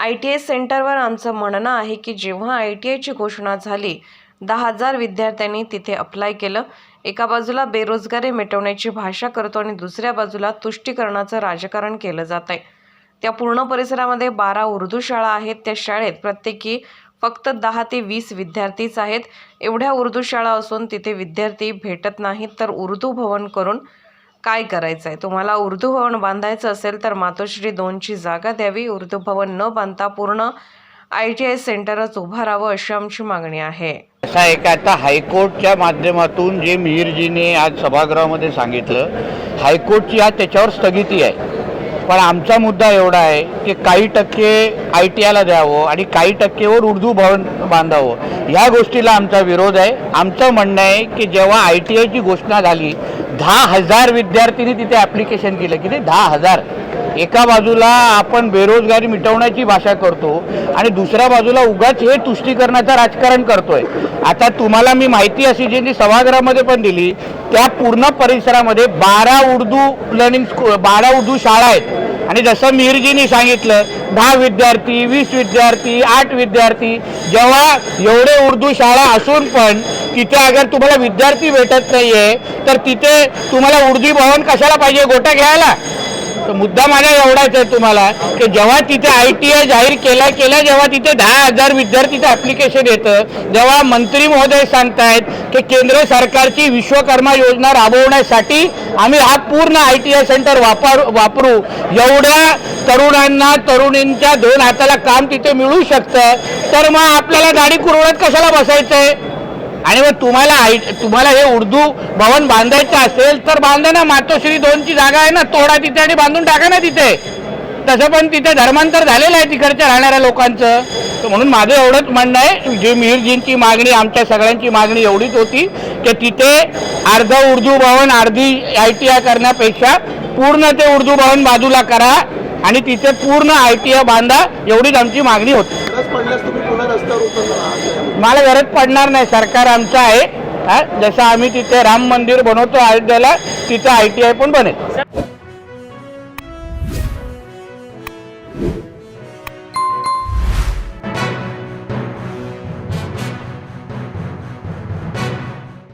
I T I सेंटरवर आमचं म्हणणं आहे की जेव्हा आय टी आयची घोषणा झाली दहा हजार विद्यार्थ्यांनी तिथे अप्लाय केलं. एका बाजूला बेरोजगारी मिटवण्याची भाषा करतो आणि दुसऱ्या बाजूला तुष्टीकरणाचं राजकारण केलं जात आहे त्या पूर्ण परिसरामध्ये बारा उर्दू शाळा आहेत. त्या शाळेत प्रत्येकी फक्त दहा ते वीस विद्यार्थीच आहेत. एवढ्या उर्दू शाळा असून तिथे विद्यार्थी भेटत नाहीत तर उर्दू भवन करून काय करायचं आहे तुम्हाला उर्दू भवन बांधायचं असेल तर मातोश्री दोनची जागा द्यावी. उर्दू भवन न बांधता पूर्ण आय टी आय सेंटरच उभं राहावं अशी आमची मागणी आहे. असं आहे की? आता हायकोर्टच्या माध्यमातून जे मिहिरजीने आज सभागृहामध्ये सांगितलं हायकोर्टची आज त्याच्यावर स्थगिती आहे. पण आमचा मुद्दा एवढा आहे की काही टक्के आय टी आयला द्यावं आणि काही टक्केवर उर्दू भवन बांधावं. ह्या गोष्टीला आमचा विरोध आहे. आमचं म्हणणं आहे की जेव्हा आय टी आयची घोषणा झाली दहा हजार विद्यार्थ्यांनी तिथे ॲप्लिकेशन केलं. किती? दहा हजार. एका बाजूला आपण बेरोजगारी मिटवण्याची भाषा करतो आणि दुसऱ्या बाजूला उगाच हे तुष्टीकरणाचं राजकारण करतोय. आता तुम्हाला मी माहिती अशी ज्यांनी सभागृहामध्ये पण दिली त्या पूर्ण परिसरामध्ये बारा उर्दू लर्निंग स्कूल बारा उर्दू शाळा आहेत. आणि जसं मिहिरजींनी सांगितलं दहा विद्यार्थी वीस विद्यार्थी आठ विद्यार्थी जेव्हा एवढे उर्दू शाळा असून पण तिथे अगर तुम्हाला विद्यार्थी भेटत नाहीये तर तिथे तुम्हाला उर्दी भवन कशाला पाहिजे? गोटा घ्यायला. तर मुद्दा माझा एवढाच आहे तुम्हाला की जेव्हा तिथे आय टी आय जाहीर केला केला जेव्हा तिथे दहा हजार विद्यार्थीचं ॲप्लिकेशन येतं जेव्हा मंत्री महोदय सांगतायत की केंद्र सरकारची विश्वकर्मा योजना राबवण्यासाठी आम्ही हा पूर्ण आय टी आय सेंटर वापर वापरू. एवढ्या तरुणांना तरुणींच्या दोन हाताला काम तिथे मिळू शकतं. तर मग आपल्याला गाडी कुरवण्यात कशाला बसायचं आहे आणि मग तुम्हाला आय तुम्हाला हे उर्दू भवन बांधायचं असेल तर बांधा ना मातोश्री दोनची जागा आहे ना तोडा तिथे आणि बांधून टाका ना तिथे. तसं पण तिथे धर्मांतर झालेलं आहे तिकडच्या राहणाऱ्या लोकांचं. तर म्हणून माझं एवढंच म्हणणं आहे जे मिहिरजींची मागणी आमच्या सगळ्यांची मागणी एवढीच होती की तिथे अर्ध उर्दू भवन अर्धी आय टी आय करण्यापेक्षा पूर्ण ते उर्दू भवन बाजूला करा आणि तिथे पूर्ण आय टी आय बांधा एवढीच आमची मागणी होती. मला गरज पडणार नाही. सरकार आमचं आहे. जसं आम्ही तिथे राम मंदिर बनवतो अयोध्येला तिथं आय टी आय पण बनेल.